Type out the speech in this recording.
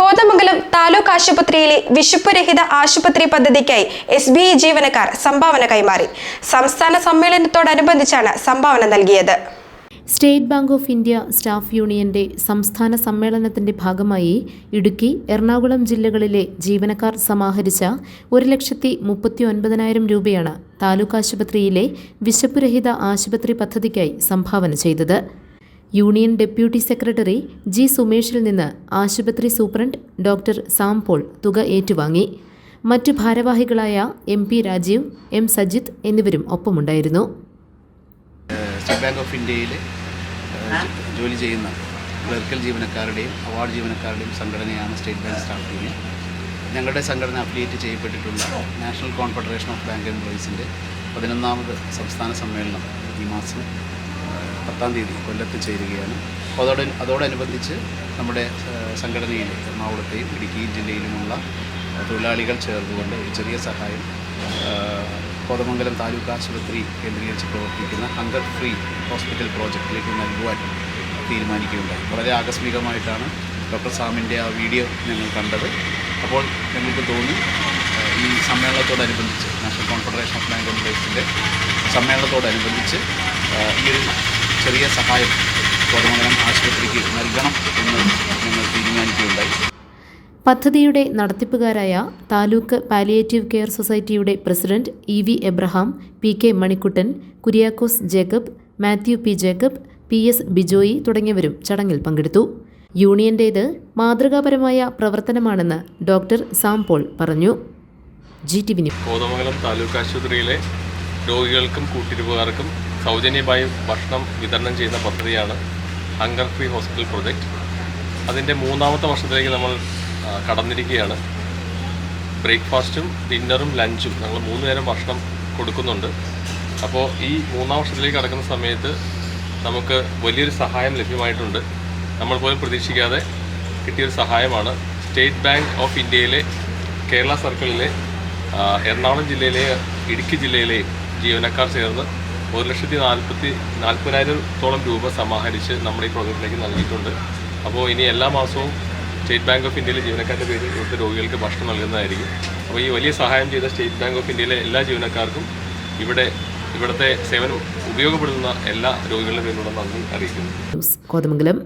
കോതമംഗലം താലൂക്ക് ആശുപത്രിയിലെ വിശുപ്പുരഹിത ആശുപത്രി പദ്ധതിക്കായി എസ് ബി ഐ ജീവനക്കാർ സംഭാവന കൈമാറി. സംസ്ഥാന സമ്മേളനത്തോടനുബന്ധിച്ചാണ് സംഭാവന നൽകിയത്. State Bank of India staff യൂണിയന്റെ സംസ്ഥാന സമ്മേളനത്തിന്റെ ഭാഗമായി ഇടുക്കി എറണാകുളം ജില്ലകളിലെ ജീവനക്കാർ സമാഹരിച്ച ഒരു ലക്ഷത്തി മുപ്പത്തി ഒൻപതിനായിരം രൂപയാണ് താലൂക്ക് ആശുപത്രിയിലെ വിശപ്പുരഹിത ആശുപത്രി പദ്ധതിക്കായി സംഭാവന ചെയ്തത്. യൂണിയൻ ഡെപ്യൂട്ടി സെക്രട്ടറി ജി സുമേഷിൽ നിന്ന് ആശുപത്രി സൂപ്രണ്ട് ഡോക്ടർ സാം പോൾ തുക ഏറ്റുവാങ്ങി. മറ്റ് ഭാരവാഹികളായ M P Rajeev M Sajith എന്നിവരും ഒപ്പമുണ്ടായിരുന്നു. സ്റ്റേറ്റ് ബാങ്ക് ഓഫ് ഇന്ത്യയിൽ ജോലി ചെയ്യുന്ന ക്ലർക്കൽ ജീവനക്കാരുടെയും അവാർഡ് ജീവനക്കാരുടെയും സംഘടനയാണ് സ്റ്റേറ്റ് ബാങ്ക് സ്റ്റാഫ് യൂണിയൻ ഞങ്ങളുടെ സംഘടന അഫിലിയേറ്റ് ചെയ്യപ്പെട്ടിട്ടുള്ള നാഷണൽ കോൺഫെഡറേഷൻ ഓഫ് ബാങ്ക് എംപ്ലോയീസിന്റെ പതിനൊന്നാമത് സംസ്ഥാന സമ്മേളനം ഈ മാസം പത്താം തീയതി കൊല്ലത്ത് ചേരുകയാണ്. അതോട് അതോടനുബന്ധിച്ച് നമ്മുടെ സംഘടനയിൽ എറണാകുളത്തെയും ഇടുക്കി ജില്ലയിലുമുള്ള തൊഴിലാളികൾ ചേർന്നുകൊണ്ട് ചെറിയ സഹായം കോതമംഗലം താലൂക്ക് ആശുപത്രി കേന്ദ്രീകരിച്ച് പ്രവർത്തിക്കുന്ന ഹങ്കർ ഫ്രീ ഹോസ്പിറ്റൽ പ്രോജക്റ്റിലേക്ക് നൽകുവാൻ തീരുമാനിക്കുകയുണ്ടായി. വളരെ ആകസ്മികമായിട്ടാണ് ഡോക്ടർ സാമിന്റെ ആ വീഡിയോ ഞങ്ങൾ കണ്ടത്. അപ്പോൾ ഞങ്ങൾക്ക് തോന്നി ഈ സമ്മേളനത്തോടനുബന്ധിച്ച് നാഷണൽ കോൺഫെഡറേഷൻ ഓഫ് ബാങ്ക് എംപ്ലോയീസിന്റെ സമ്മേളനത്തോടനുബന്ധിച്ച് ഈ ഒരു ചെറിയ സഹായം കോതമംഗലം ആശുപത്രിക്ക് നൽകണം എന്ന് ഞങ്ങൾ തീരുമാനിക്കുകയുണ്ടായി. പദ്ധതിയുടെ നടത്തിപ്പുകാരായ താലൂക്ക് പാലിയേറ്റീവ് കെയർ സൊസൈറ്റിയുടെ president E V Abraham P K Manikuttan Kuriakose Jacob Mathew P Jacob P S Bijoy തുടങ്ങിയവരും ചടങ്ങിൽ പങ്കെടുത്തു. യൂണിയന്റേത് മാതൃകാപരമായ പ്രവർത്തനമാണെന്ന് ഡോക്ടർ സാം പോൾ പറഞ്ഞു. ജി ടി കോതമംഗലം താലൂക്ക് ആശുപത്രിയിലെ രോഗികൾക്കും കൂട്ടിരിപ്പുകാർക്കും സൗജന്യമായി ഭക്ഷണം വിതരണം ചെയ്യുന്ന പദ്ധതിയാണ് ഹങ്കർ ഫ്രീ ഹോസ്പിറ്റൽ പ്രൊജക്റ്റ് അതിന്റെ മൂന്നാമത്തെ വർഷത്തിലേക്ക് നമ്മൾ കടന്നിരിക്കുകയാണ്. ബ്രേക്ക്ഫാസ്റ്റും ഡിന്നറും ലഞ്ചും ഞങ്ങൾ മൂന്ന് നേരം ഭക്ഷണം കൊടുക്കുന്നുണ്ട്. അപ്പോൾ ഈ മൂന്നാം വർഷത്തിലേക്ക് കടക്കുന്ന സമയത്ത് നമുക്ക് വലിയൊരു സഹായം ലഭ്യമായിട്ടുണ്ട്. നമ്മൾ പോലും പ്രതീക്ഷിക്കാതെ കിട്ടിയൊരു സഹായമാണ്. സ്റ്റേറ്റ് ബാങ്ക് ഓഫ് ഇന്ത്യയിലെ കേരള സർക്കിളിലെ എറണാകുളം ജില്ലയിലെ ഇടുക്കി ജില്ലയിലെ ജീവനക്കാർ ചേർന്ന് ഒരു ലക്ഷത്തി നാൽപ്പത്തി നാൽപ്പതിനായിരത്തോളം രൂപ സമാഹരിച്ച് നമ്മൾ ഈ പ്രോജക്റ്റിലേക്ക് നൽകിയിട്ടുണ്ട്. അപ്പോൾ ഇനി എല്ലാ മാസവും സ്റ്റേറ്റ് ബാങ്ക് ഓഫ് ഇന്ത്യയിലെ ജീവനക്കാരുടെ പേരിൽ ഇവിടുത്തെ രോഗികൾക്ക് ഭക്ഷണം നൽകുന്നതായിരിക്കും. അപ്പോൾ ഈ വലിയ സഹായം ചെയ്ത സ്റ്റേറ്റ് ബാങ്ക് ഓഫ് ഇന്ത്യയിലെ എല്ലാ ജീവനക്കാർക്കും ഇവിടെ ഇവിടുത്തെ സേവനം ഉപയോഗപ്പെടുന്ന എല്ലാ രോഗികളുടെ പേരിലുള്ള നന്ദി അറിയിക്കുന്നു. കോതമംഗലം.